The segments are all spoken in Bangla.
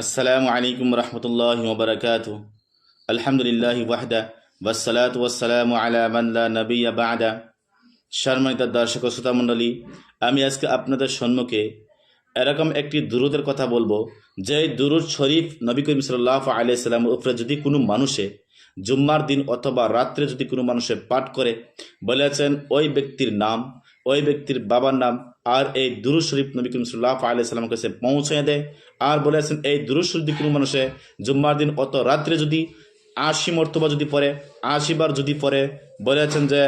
আসসালামু আলাইকুম রহমতুল্লাহ ওবরাকাত আলহামদুলিল্লাহ ওয়াহদা ওয়াসালাত ওয়াসালামু আলা মাল্লা নবিয়া বাদা। সম্মানিত দর্শক শ্রোতা মণ্ডলী, আমি আজকে আপনাদের সম্মুখে এরকম একটি দুরুদের কথা বলব, যে দুরুদ শরীফ নবী করিম সাল্লাহ আলিয়াল্লামের উপরে যদি কোনো মানুষে জুম্মার দিন অথবা রাত্রে যদি কোনো মানুষে পাঠ করে, বলেছেন ওই ব্যক্তির নাম, ওই ব্যক্তির বাবার নাম আর এই দুরুদ শরীফ নবী করিম সাল্লাহ আলিয়াল্লামের কাছে পৌঁছে দেয়। আর বলেছেন এই দুরুদ শরীফ কোনো মানুষে, জুম্মার দিন অত রাত্রে যদি আশি মর্তবা যদি পড়ে, আশি বার যদি পড়ে বলেছেন যে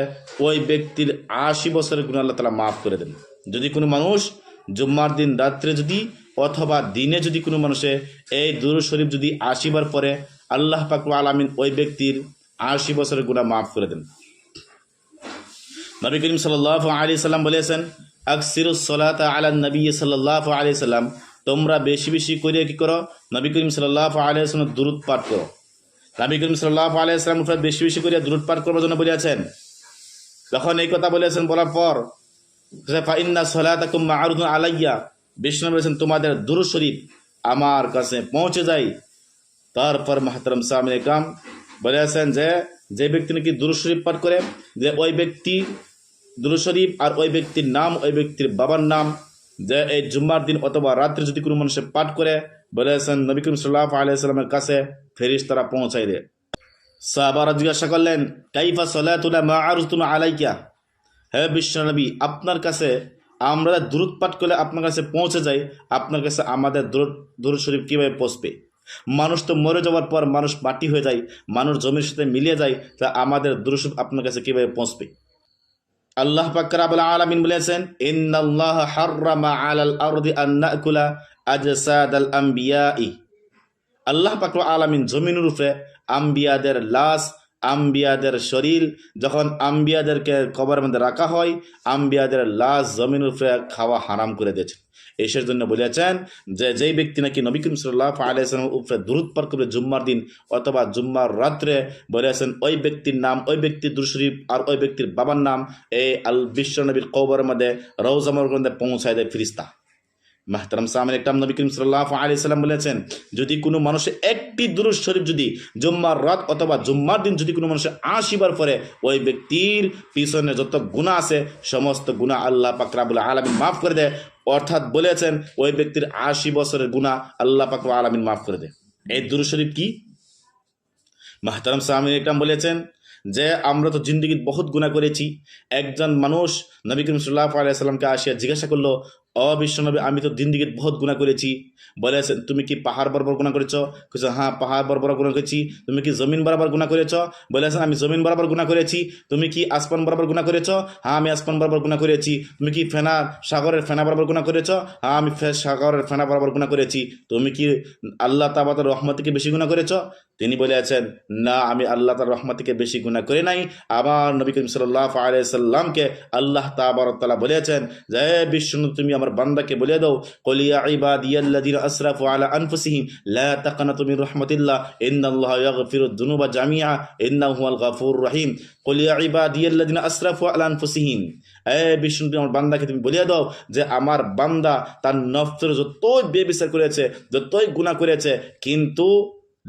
ওই ব্যক্তির আশি বছরের গুণ আল্লাহ তালা মাফ করে দেন। যদি কোনো মানুষ জুম্মার দিন রাত্রে যদি অথবা দিনে যদি কোনো মানুষে এই দুরুদ শরীফ যদি আশি বার পড়ে, আল্লাহ পাকরু আলামিন ওই ব্যক্তির আশি বছরের গুণা মাফ করে দেন। নবী করিম সাল্লাহ আলি সাল্লাম বলেছেন আকসিরুস সলাত আলা নবী সাল্লাহ আলি সাল্লাম। তোমরা বেশি বেশি করে কি করো? নবী করিম সাল্লাহ আলিয়া দূরত পাঠ করো। নবী করিম সাল্লাহ আলিয়া সাল্লাম উপরে বেশি বেশি করে দূরত পাঠ করবার জন্য বলেছেন তখন এই কথা বলেছেন বলার পর ফাইন্না সলাতাকুম মারুদুন আলাইয়া, বিষ্ণু বলেছেন, তোমাদের দুরু শরীফ আমার কাছে পৌঁছে যায়। তারপর মাহতারম সামিন কাম বলেছেন যে যে ব্যক্তি নাকি দুরু শরীফ পাঠ করে, যে ওই ব্যক্তি দুরু শরীফ আর ওই ব্যক্তির নাম, ওই ব্যক্তির বাবার নাম, যে এই জুম্মার দিন অথবা রাত্রে যদি কোনো মানুষের পাঠ করে বলেছেন নবী করিম সাল্লাহ আলিয়াল্লামের কাছে ফেরিস তারা পৌঁছাই দেয়। সাহাবারা জিজ্ঞাসা করলেন, কাইফা সলাতুলা মা আর আরুতুন আলাইকা? হে বিশ্বনবী, আপনার কাছে আমরা দূরত পাঠ করলে আপনার কাছে পৌঁছে যাই, আপনার কাছে আমাদের দূর শরীফ কীভাবে পৌঁছবে? মানুষ তো মরে যাওয়ার পর মানুষ মাটি হয়ে যায়, মানুষ জমির সাথে মিলিয়ে যায়, তা আমাদের দুরুশরীফ আপনার কাছে কীভাবে পৌঁছবে? আল্লাহ পাকরাবুল আলামিন বলেছেন, ইন্নাল্লাহ হাররামা আলাল আরদি আন নাকুলা আজসাদাল আম্বিয়াই। আল্লাহ পাকর আলামিন জমিনের উপরে আম্বিয়াদের লাশ আম্বিয়াদের শরীর, যখন আম্বিয়াদেরকে কবরের মধ্যে রাখা হয়, আম্বিয়াদের লাশ জমিনের উপরে খাওয়া হারাম করে দিয়েছেন। এসের জন্য বলেছেন যে, যেই ব্যক্তি নাকি নবী করিম সাল্লাহ উপরে দূরত পার করবে জুম্মার দিন অথবা জুম্মার রাত্রে, বলেছেন ওই ব্যক্তির নাম, ওই ব্যক্তির দুশরীফ আর ওই ব্যক্তির বাবার নাম, এই আল বিশ্ব নবীর কবরের মধ্যে রৌজামর মধ্যে পৌঁছায় দেয় ফিরিস্তা মাহতারাম সামিন একটাম নবী করিম সাল্লাহ আলি সাল্লাম বলেছেন, যদি কোনো মানুষের একটি দুরুজ শরীফ যদি জুম্মার রাত অথবা জুম্মার দিন যদি কোনো মানুষের আশিবার পরে, ওই ব্যক্তির পিছনে যত গুণা আছে, সমস্ত গুণা আল্লাহ পাকরাবুল আলমিন মাফ করে দেয়। অর্থাৎ বলেছেন, ওই ব্যক্তির আশি বছরের গুণা আল্লাহ পাকরা আলমিন মাফ করে দেয়। এই দুরুজ শরীফ কি? মাহতারাম সামিন একটাম বলেছেন যে, আমরা তো জিন্দগিত বহুত গুণা করেছি। একজন মানুষ নবী করিম সাল্লাহ আলাইসাল্লামকে আসিয়া জিজ্ঞাসা করল অবিশ্বনবী, আমি তো দিন দিকে বহুত গুণা করেছি। বলেছেন তুমি কি পাহাড় বরাবর গুণা করেছ? কিছু হ্যাঁ পাহাড় বরাবর গুণা করেছি। তুমি কি জমিন বরাবর গুণা করেছ? বলেছেন আমি জমিন বরাবর গুণা করেছি। তুমি কি আসমান বরাবর গুণা করেছ? হ্যাঁ আমি আসমান বরাবর গুণা করেছি। তুমি কি ফেনা, সাগরের ফেনা বরাবর গুণা করেছ? হ্যাঁ আমি সাগরের ফেনা বরাবর গুণা করেছি। তুমি কি আল্লাহ তাবাতের রহমত থেকে বেশি গুণা করেছ? তিনি বলেছেন, না, আমি আল্লাহ তার রহমত থেকে বেশি গুণা করে নাই। আবার নবী করিম সাল্লাহ আলাইসাল্লামকে আল্লাহ তাবারতালা বলেছেন যে বিষ্ণু তুমি আমার বান্দাকে বলে দাও কলিয়া ইবাদিয়াল্লাযিনা আসরাফু আলা আনফুসিহিম, লা তাকনাতু মির রাহমাতিল্লাহ, ইন্নাল্লাহা ইয়াগফিরু যুনুবা জামিআ, ইন্নাহু হুয়াল গাফুরুর রহিম। কলিয়া ইবাদিয়াল্লাযিনা আসরাফু আলা আনফুসিহিম, এ বিষ্ণু, তুমি আমার বান্দাকে তুমি বলিয়ে দাও যে আমার বান্দা তার নফসের যতই বেবিচার করেছে, যতই গুনাহ করেছে, কিন্তু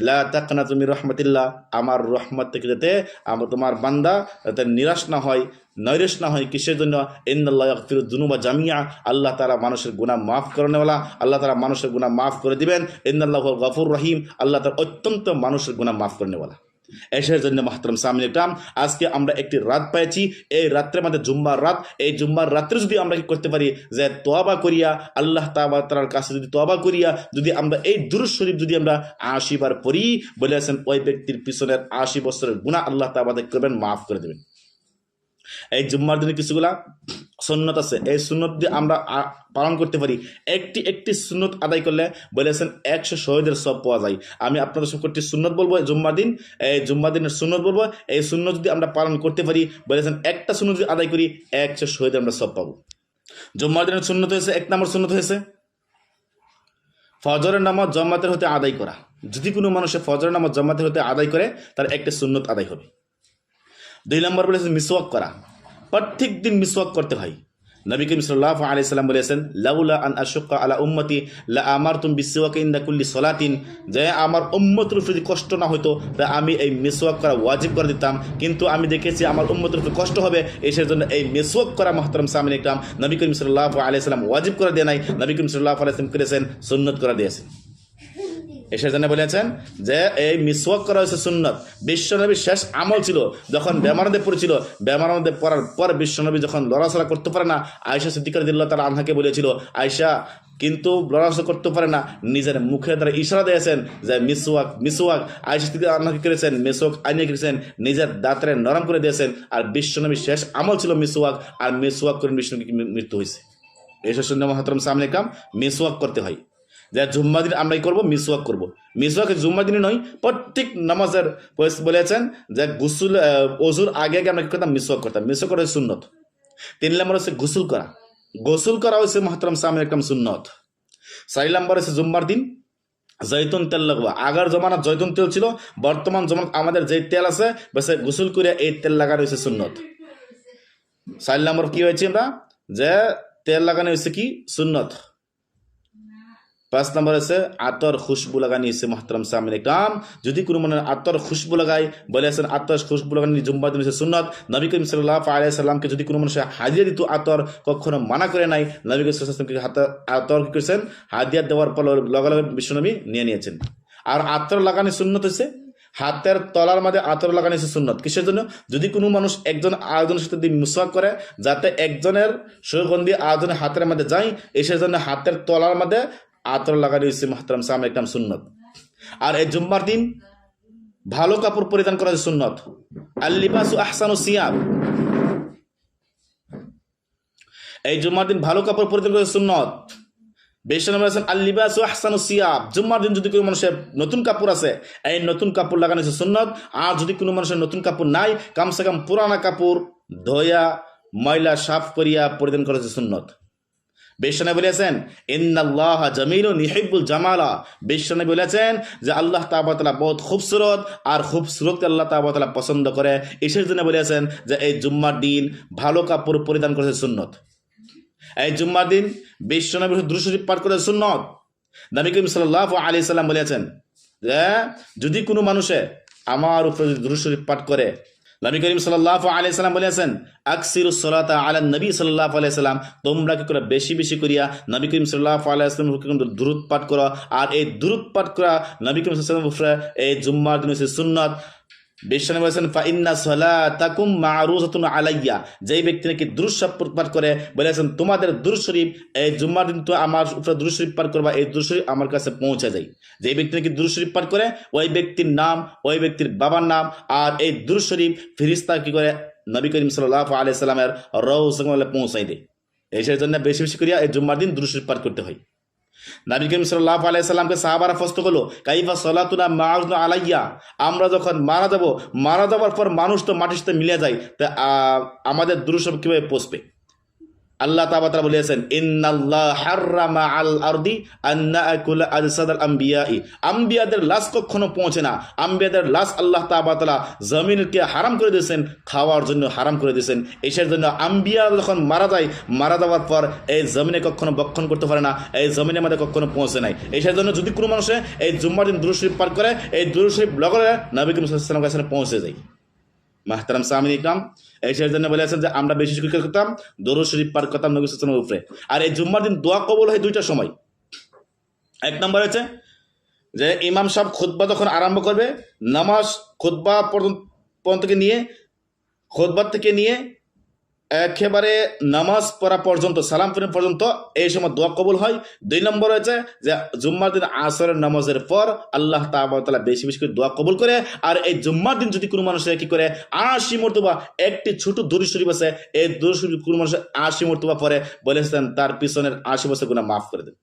লা তুমি রহমতিল্লা আমার রহমত থেকে যাতে আমার তোমার বান্দা যাতে নিরাশ না হয়, নৈরেশ না হয় কিসের জন্য? ইন্দাল্লাহ জুনুবা জামিয়া আল্লাহ তারা মানুষের গুণা মাফ করেনেওয়ালা, আল্লাহ তারা মানুষের গুণা মাফ করে দিবেন। ইন্দাল্লাহ গফুর রহিম। আল্লাহ তার অত্যন্ত মানুষের গুণা মাফ করেনেওয়ালা। এসের জন্য মাহতরম সামনে ইকরাম আজকে আমরা একটি রাত পেয়েছি এই রাত্রের মধ্যে জুম্মার রাত। এই জুম্মার রাত্রে যদি আমরা কি করতে পারি, যে তোয়াবা করিয়া, আল্লাহ তাবা কাছে যদি তোয়াবা করিয়া, যদি আমরা এই দুরুজ শরীফ যদি আমরা আশিবার পড়ি, বলেছেন ওই ব্যক্তির পিছনের আশি বছরের গুণা আল্লাহ তাবাদে করবেন, মাফ করে দেবেন। এই জুম্মার দিনে কিছুগুলা সুন্নত আছে। এই সুন্নত দিয়ে আমরা পালন করতে পারি। একটি একটি সুন্নত আদায় করলে বলেছেন একশো শহীদের সব পাওয়া যায়। আমি আপনাদের একটি সুন্নত বলব জুম্মা দিন, এই জুম্মা দিনের সুন্নত বলব, এই সুন্নত যদি আমরা পালন করতে পারি, বলেছেন একটা সুন্নত যদি আদায় করি, একশো শহীদের আমরা সব পাবো। জুম্মার দিনের সুন্নত হয়েছে, এক নম্বর সুন্নত হয়েছে, ফজরের নামাজ জম্মাতের হতে আদায় করা। যদি কোনো মানুষের ফজরের নামাজ জম্মাতের হতে আদায় করে, তার একটা সুন্নত আদায় হবে। দুই নম্বর বলেছে মিসওয়াক করা। প্রত্যেক দিন মিসওয়াক করতে হয়। নবী করিম সাল্লাহ আলি সাল্লাম বলেছেন, লাউলা আন আশুক্কা আলা উম্মতি, লা আমার তুমি বিশ্বকে ইন্দা কুল্লি সলাতিন। যে আমার উম্মতের উপর যদি কষ্ট না হতো তা আমি এই মেসোয়াক করা ওয়াজিব করে দিতাম। কিন্তু আমি দেখেছি আমার উম্মতের উপর কষ্ট হবে, এসের জন্য এই মেসোয়াক করা মহতরম সামিন ইকরাম নবী করিম সাল্লাহ আলি সাল্লাম ওয়াজিব করে দেয় নাই। নবী করিম সাল্লাহ আলাইসলাম করেছেন, সুন্নত করে দিয়েছেন। এসে জন্য বলেছেন যে এই মিসওয়াক করা হয়েছে সুন্নত। বিশ্বনবীর শেষ আমল ছিল যখন বেমারদে পড়েছিল। বেমারদে পড়ার পর বিশ্বনবী যখন লড়াচড়া করতে পারে না আয়সা সিদ্দিকার দিল্লা তার আনহাকে বলেছিল আয়সা কিন্তু লড়াচড়া করতে পারে না, নিজের মুখে তারা ইশারা দিয়েছেন যে মিসওয়াক মিসওয়াক আয়সা সিদ্দিকার আনহাকে করেছেন মিসওয়াক আইনে করেছেন নিজের দাঁতরে নরম করে দিয়েছেন, আর বিশ্বনবীর শেষ আমল ছিল মিসওয়াক, আর মিসওয়াক করে বিষ্ণুকে মৃত্যু হয়েছে। এসব শুনে মহাতরম সামনে কাম, মিসওয়াক করতে হয়। যে জুম্মা দিন আমরা কি করব, মিসওয়াক করব। মিসওয়াক জুম্মা দিনে নয়, প্রত্যেক নামাজের বলেছেন যে গুসুল অজুর আগে আগে আমরা কি করতাম? মিসওয়াক করতাম। মিসওয়াক করা সুন্নত। তিন নম্বর হচ্ছে গোসল করা। গোসল করা হয়েছে মহাতরম সামনে একদম সুন্নত। চারি নম্বর হচ্ছে জুম্মার দিন। জৈতুন তেল লাগবা আগের জমানাত জৈতুন তেল ছিল, বর্তমান জমানাত আমাদের যে তেল আছে বেশি গোসল করে এই তেল লাগানো হয়েছে সুন্নত। চার নম্বর কি হয়েছে আমরা? যে তেল লাগানো হয়েছে কি? সুন্নত। পাঁচ নম্বর আছে, আতর খুশবু লাগানি এসে মহতরম সামনে কাম। যদি কোনো মনে আতর খুশবু লাগাই বলেছেন আতর খুশবু লাগানি জুম্বা দিন সুন্নত। নবী করিম সাল্লাহ আলিয়া সাল্লামকে যদি কোনো মানুষ হাজিয়া দিত, আতর কখনো মানা করে নাই। নবী করিম সাল্লামকে আতর কি করেছেন? হাদিয়া দেওয়ার পর লগে লগে বিশ্বনবী নিয়ে নিয়েছেন। আর আতর লাগানি সুন্নত হয়েছে হাতের তলার মধ্যে আতর লাগানো হচ্ছে সুন্নত। কিসের জন্য? যদি কোনো মানুষ একজন আরেকজনের সাথে মুসওয়াক করে, যাতে একজনের সুগন্ধি আরেকজনের হাতের মধ্যে যায় এসের জন্য হাতের তলার মধ্যে আতর লাগানো হচ্ছে মাহতারাম সাম একদম সুন্নত। আর এই জুম্মার দিন ভালো কাপড় পরিধান করা সুন্নত। আল্লিবাসু আহসানু সিয়াব এই জুম্মার দিন ভালো কাপড় পরিধান করা সুন্নত। বেশন বলেছেন আল্লিবাসু আহসানু সিয়াব জুম্মার দিন যদি কোনো মানুষের নতুন কাপড় আছে এই নতুন কাপড় লাগানো হচ্ছে সুন্নত। আর যদি কোনো মানুষের নতুন কাপড় নাই, কমসে কম পুরানা কাপড়, ধোয়া, ময়লা, সাফ করিয়া পরিধান করা সুন্নত। বেশনে বলেছেন, ইন্নাল্লাহ জামিল নিহিবুল জামালা। বেশনে বলেছেন যে, আল্লাহ তাবাতলা বহুত খুবসুরত আর খুবসুরত আল্লাহ তাবাতলা পছন্দ করে। এসের জন্য বলেছেন যে, এই জুম্মার দিন ভালো কাপড় পরিধান করেছে সুন্নত। এই জুম্মার দিন বিশ্বনবী দ্রুশরীফ পাঠ করে সুন্নত। নবী করিম সাল্লাহ আলি সাল্লাম বলেছেন যে, যদি কোনো মানুষে আমার উপরে যদি দ্রুশরীফ পাঠ করে নবী করিম সাল্লাহ আলাইসালাম বলেছেন, আকসির সলাতা আলা নবী সাল্লাহ আলাইসাল্লাম তোমরা কি করে বেশি বেশি করিয়া নবী করিম সাল্লাহ আলাইসলাম দূরত পাঠ করো? আর এই দূরত পাঠ করা নবী করিম সাল্লাম এই জুম্মার দিন হচ্ছে সুন্নত। বিশ্বনে বলেছেন, ফাইন্না সালাতাকুম মারুজাতুন আলাইয়া। যেই ব্যক্তি নাকি দুরুদ পাঠ করে বলেছেন তোমাদের দুরুদ শরীফ, এই জুম্মার দিন তো আমার উপরে দুরুদ শরীফ পাঠ করবা, এই দুরুদ শরীফ আমার কাছে পৌঁছে যায়। যেই ব্যক্তি নাকি দুরুদ পাঠ করে, ওই ব্যক্তির নাম, ওই ব্যক্তির বাবার নাম, আর এই দুরুদ শরীফ ফিরিস্তা কি করে, নবী করিম সাল্লাহ আলিয়া সাল্লামের রৌ সঙ্গে পৌঁছাই দেয়। এই জন্য বেশি বেশি করিয়া এই জুম্মার দিন দুরুদ শরীফ পাঠ করতে হয়। নবী করিম সাল্লাহ আলাইসাল্লামকে সাহাবারা প্রশ্ন করল, কাইফা সলাতুনা মাউজনা আলাইয়া? আমরা যখন মারা যাব, মারা যাওয়ার পর মানুষ তো মাটির সাথে মিলে যায়, তা আমাদের দুরুসব কীভাবে পৌঁছবে আল্লাহ তাবাতারা বলেছেন ইন্নাল্লাহ হাররামা আল আরদি আন্না আকুলা আজসাদাল আম্বিয়াই। আম্বিয়াদের লাশ কখনো পৌঁছে না। আম্বিয়াদের লাশ আল্লাহ তাবাতালা জমিনকে হারাম করে দিয়েছেন, খাওয়ার জন্য হারাম করে দিয়েছেন। এসের জন্য আম্বিয়া যখন মারা যায়, মারা যাওয়ার পর এই জমিনে কখনো বক্ষণ করতে পারে না, এই জমিনের মধ্যে কখনো পৌঁছে নাই। এসের জন্য যদি কোনো মানুষে এই জুম্মার দিন দুরুশরীফ পার করে, এই দুরুশরীফ লগরে নবী সাল্লাম কাছে পৌঁছে যায়। মাহতারাম সামিন এই শেষ জন্য বলে আছেন যে, আমরা বেশি করে করতাম দরুদ শরীফ পার করতাম নবী সালামের উপরে। আর এই জুম্মার দিন দোয়া কবল হয় দুইটা সময়। এক নম্বর হচ্ছে যে, ইমাম সাহেব খুদ্া যখন আরম্ভ করবে, নামাজ খুদ্া পর্যন্ত নিয়ে খোদবার থেকে নিয়ে একেবারে নামাজ পড়া পর্যন্ত, সালাম ফিরে পর্যন্ত এই সময় দোয়া কবুল হয়। দুই নম্বর হয়েছে যে, জুম্মার দিন আসরের নামাজের পর আল্লাহ তালা বেশি বেশি করে দোয়া কবুল করে। আর এই জুম্মার দিন যদি কোনো মানুষের কি করে, আশি মর্তবা, একটি ছোট দূরি শরীফ আছে, এই দূরি শরীফ কোনো মানুষের আশি মর্তবা পরে বলেছেন তার পিছনের আশি বছর গুণা মাফ করে দেন।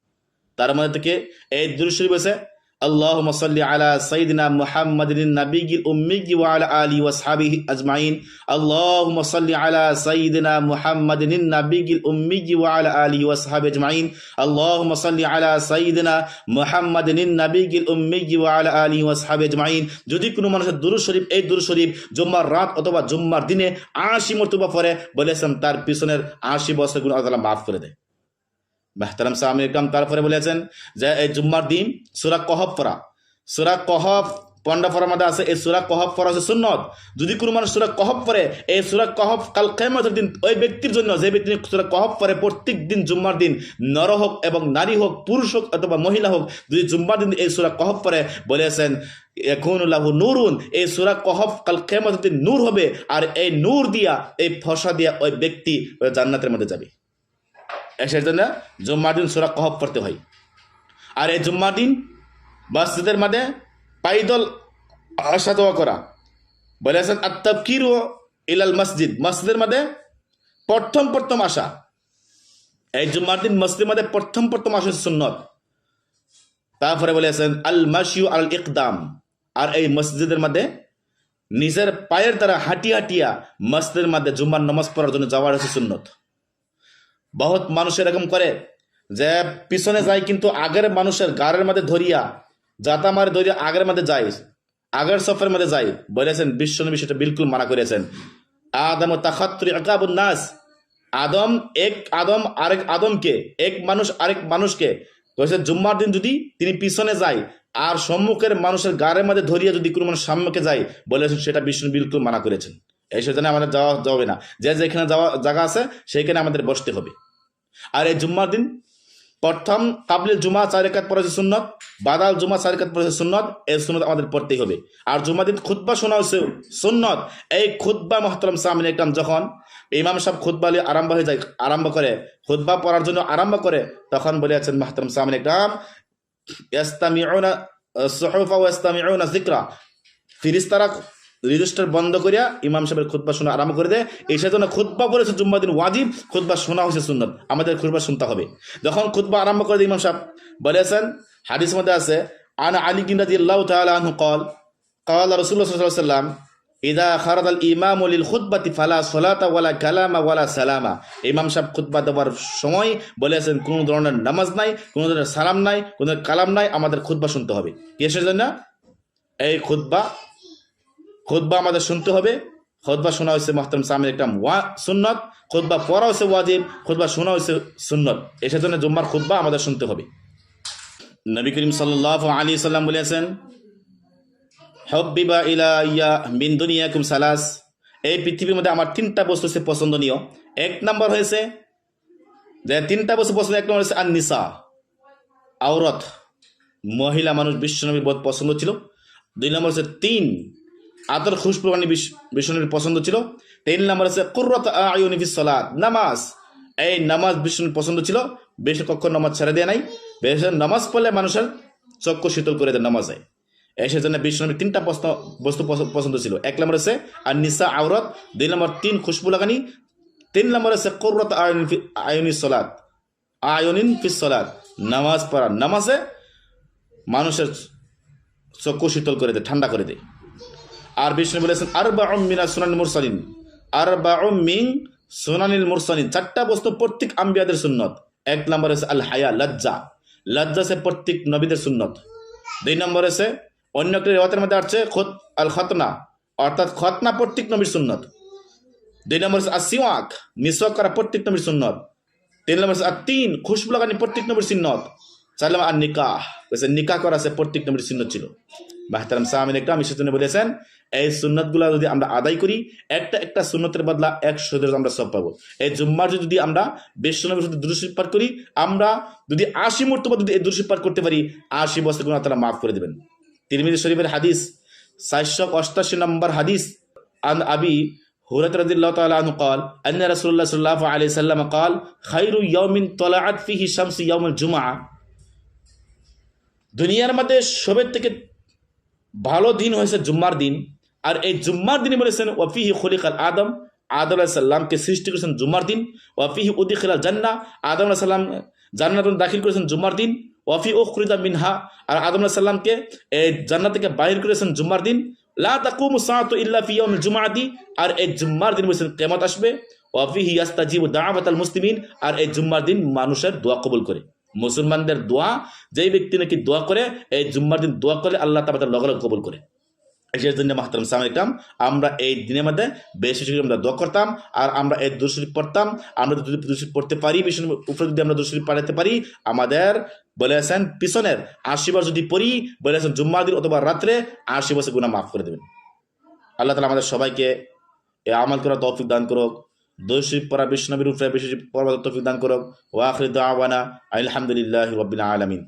তার মধ্যে থেকে এই দূরি শরীফ আছে اللهم صل على سيدنا محمد النبي الأمي وعلى آله وأصحابه أجمعين اللهم صل على سيدنا محمد النبي الأمي وعلى آله وأصحابه أجمعين اللهم صل على سيدنا محمد النبي الأمي وعلى آله وأصحابه أجمعين যদি কোনো মানুষের দুরুদ শরীফ এই দুরুদ শরীফ জুম্মার রাত অথবা জুম্মার দিনে আশি মর্তবা পরে বলেছেন তার পিছনের আশি বছর গুণ আল্লাহ তাআলা মাফ করে দেয় মেহতারাম সাহামি ইকরাম তারপরে বলেছেন যে, এই জুম্মার দিন সুরা কহব পড়া। সুরা কহব পন্ডা পড়ার মধ্যে আছে, এই সুরা কহব পড়া হচ্ছে সুন্নত। যদি কোনো মানুষ সুরা কহব পড়ে, এই সুরা কহব কাল কেমতের দিন ওই ব্যক্তির জন্য, যে ব্যক্তি সুরা কহব পড়ে, প্রত্যেক দিন জুম্মার দিন নর হোক এবং নারী হোক, পুরুষ হোক অথবা মহিলা হোক, যদি জুম্মার দিন এই সুরা কহব পড়ে, বলেছেন এখন নুরুন। এই সুরা কহব কাল কেমতের দিন নূর হবে, আর এই নূর দিয়া, এই ফসা দিয়া ওই ব্যক্তি জান্নাতের মধ্যে যাবে। সেই জন্য জুম্মার দিন সুরা কহব পড়তে হয়। আর এই জুম্মার দিন মসজিদের মধ্যে পাইদল আসা দোয়া করা। বলেছেন আত্তাবকির ও ইলাল মসজিদ। মসজিদের মধ্যে প্রথম প্রথম আসা এই জুম্মার দিন মসজিদের মধ্যে প্রথম প্রথম আসা সুন্নত। তারপরে বলেছেন আল মাসিউ আল ইকদাম আর এই মসজিদের মধ্যে নিজের পায়ের দ্বারা হাঁটিয়া হাঁটিয়া মসজিদের মধ্যে জুম্মার নামাজ পড়ার জন্য যাওয়ার হচ্ছে সুন্নত। বহুত মানুষ এরকম করে যে পিছনে যায় কিন্তু আগের মানুষের গাড়ের মধ্যে ধরিয়া যাতা মারে ধরিয়া আগের মধ্যে যায়, আগের সফরের মধ্যে যায় বলেছেন বিশ্বনবী সেটা বিলকুল মানা করেছেন। আদম নাস। আদম এক আদম আরেক আদমকে, এক মানুষ আরেক মানুষকে কয়েছে জুম্মার দিন যদি তিনি পিছনে যায় আর সম্মুখের মানুষের গাড়ের মধ্যে ধরিয়া যদি কোনো মানুষ সাম্যকে যায় বলেছেন সেটা বিষ্ণু বিলকুল মানা করেছেন। এই সেজন্য আমাদের যাওয়া যাবে না। যে যেখানে যাওয়া জায়গা আছে, সেইখানে আমাদের বসতে হবে। আর এই জুম্মার দিন, প্রথম কাবলিল জুমা চার একাত পড়ে সুন্নত, বাদাল জুমা চার একাত পড়ে সুন্নত, এই সুন্নত আমাদের পড়তেই হবে। আর জুম্মা দিন খুদ্া শোনা হচ্ছে সুন্নত। এই খুদ্া মহতরম সামিন একদম যখন ইমাম সাহেব খুদ্া আরম্ভ হয়ে যায়, আরম্ভ করে খুদ্া পড়ার জন্য আরম্ভ করে, তখন বলে আছেন মহতরম সামিন একদম ইস্তামিউনা সুহুফা ওয়া ইস্তামিউনা যিকরা। ফিরিস্তারা রেজিস্টার বন্ধ করিয়া ইমাম সাহেবের খুদ্া শোনা আরম্ভ করে দেয়। এই সেজন্য খুদ্া পড়েছে জুম্মা দিন ওয়াজিব খুদ্া শোনা হয়েছে সুন্নত। আমাদের খুদ্া শুনতে হবে। যখন খুদ্া আরম্ভ করে দেয় ইমাম সাহেব বলেছেন হাদিস মধ্যে আছে, আন আলী কিনাদি আল্লাহ তালু কল কাল রসুল্লাহ সাল্লাম ইদা খারাদ আল ইমাম লিল খুদ্বাতি ফালা সোলাতা ওয়ালা কালামা ওয়ালা সালামা। ইমাম সাহেব খুদ্া দেওয়ার সময় বলেছেন কোনো ধরনের নামাজ নাই, কোনো ধরনের সালাম নাই, কোনো কালাম নাই, আমাদের খুদ্া শুনতে হবে। এ সেজন্য এই খুদ্া খুতবা আমাদের শুনতে হবে। খুতবা শোনা হয়েছে মহতরম সামির একটা ওয়া সুন্নত খুতবা পড়া হয়েছে ওয়াজিব খুতবা শোনা হয়েছে সুন্নত। এসের জন্য জুম্মার খুতবা আমাদের শুনতে হবে। নবী করিম সাল্লাহ আলী সাল্লাম বলেছেন, হব্বিবা ইলা ইয়া মিন দুনিয়াকুম সালাস। এই পৃথিবীর মধ্যে আমার তিনটা বস্তু হচ্ছে পছন্দনীয়। এক নম্বর হয়েছে, যে তিনটা বস্তু পছন্দ, এক নম্বর হয়েছে আর নিসা আওরত। মহিলা মানুষ বিশ্বনবীর বহুত পছন্দ ছিল। দুই নম্বর হচ্ছে তিন আতর খুশপ্রবাণী বিষ্ণুর পছন্দ ছিল। তিন নম্বর আছে, কুর্রত সলাদ নামাজ। এই নামাজ বিষ্ণুর পছন্দ ছিল। বেশ কক্ষ নামাজ ছেড়ে দেয় নাই। বেশি নামাজ পড়লে মানুষের চক্ষু শীতল করে দেয় নামাজে। এই সেজন্য বিষ্ণুর তিনটা বস্তু পছ- পছন্দ ছিল। এক নম্বর আছে আর নিসা আওরত। দুই নম্বর, তিন খুশবু লাগানি তিন নম্বর হচ্ছে কুর্রত আয়ুনি সলাদ আয়নিন ফিস সলাদ নামাজ পড়া, নামাজে মানুষের চক্ষু শীতল করে দেয়, ঠান্ডা করে দেয়। আর বিষ্ণু বলেছেন আর বা মিনা সুনানি মুরসালিন। আর বা মিন সুনানিল মুরসালিন। চারটা বস্তু প্রত্যেক আম্বিয়াদের সুন্নত। এক নম্বর আছে আল হায়া লজ্জা। লজ্জা সে প্রত্যেক নবীদের সুন্নত। দুই নম্বর আছে অন্য একটি রেওয়াতের মধ্যে আসছে খত আল খতনা অর্থাৎ খতনা প্রত্যেক নবীর সুন্নত। দুই নম্বর আছে আসিওয়াক মিসওয়াক করা প্রত্যেক নবীর সুন্নত। তিন নম্বর আছে আর তিন খুশবু লাগানি প্রত্যেক নবীর সুন্নত। চার নম্বর আর নিকাহ নিকাহ করা আছে প্রত্যেক নবীর সুন্নত ছিল। বাহতারাম সাহামিন একটা আমি সেজন্য বলেছেন এই সুন্নতগুলো যদি আমরা আদায় করি একটা একটা সুন্নতের বদলা একশো দিন আমরা সব পাবো এই জুম্মার যদি আমরা বেশ নবীর সাথে দুরুশিপ পাঠ করি আমরা যদি আশি মর্তবা যদি এই দুরুশিপ পাঠ করতে পারি আশি বছর গুণ তারা মাফ করে দেবেন তিরমিজি শরীফের হাদিস চারশো অষ্টাশি নম্বর হাদিস আন আবি هريرة رضي الله تعالى عنه قال أن رسول الله صلى الله عليه وسلم قال خير يوم طلعت فيه شمس يوم الجمعة দুনিয়ার মধ্যে সবের থেকে ভালো দিন হয়েছে জুম্মার দিন, আর এই জুম্মার দিনে বলেছেন, ওয়াফিহি খলিকাল আদম। আদম আলাহিসাল্লামকে সৃষ্টি করেছেন জুম্মার দিন। ওয়াফিহি উদ্দিখিলাল জান্না আদম আলাহিসাল্লাম জান্নাত দাখিল করেছেন জুম্মার দিন। ওয়াফি উখরিদা মিনহা। আর আদম আলাইহিস সালামকে এই জান্নাত থেকে বাইর করেছেন জুম্মার দিন। আর এই জুম্মার দিন বলেছেন, কিয়ামত আসবে। ওয়াফি ইয়াস্তাজিবু দাওয়াতাল মুসলিমিন। আর এই জুম্মার দিন মানুষের দোয়া কবুল করে। মুসলমানদের দোয়া, যেই ব্যক্তি নাকি দোয়া করে, এই জুম্মার দিন দোয়া করে আল্লাহ তাআলা তার লগে কবুল করে। সেই জন্য মাহতারাম, সালাম আমরা এই দিনের মধ্যে বেশি বেশি আমরা দোয়া করতাম, আর আমরা এই দুশরীফ পড়তাম। আমরা যদি দুশরীফ পড়তে পারি বেশি উপরে যদি আমরা দুশরীফ পাঠাতে পারি, আমাদের বলেছেন পিছনের আশি বার যদি পড়ি বলেছেন জুম্মার দিন অথবা রাত্রে আশি বছর গুণা মাফ করে দেবেন। আল্লাহ তালা আমাদের সবাইকে এ আমল করার তৌফিক দান করুক। দোষী পরা বিষ্ণবীর উপরে বিশেষ পর্বত দান ও ওয়াখির দাওয়ানা আলহামদুলিল্লাহ রবিল আলমিন।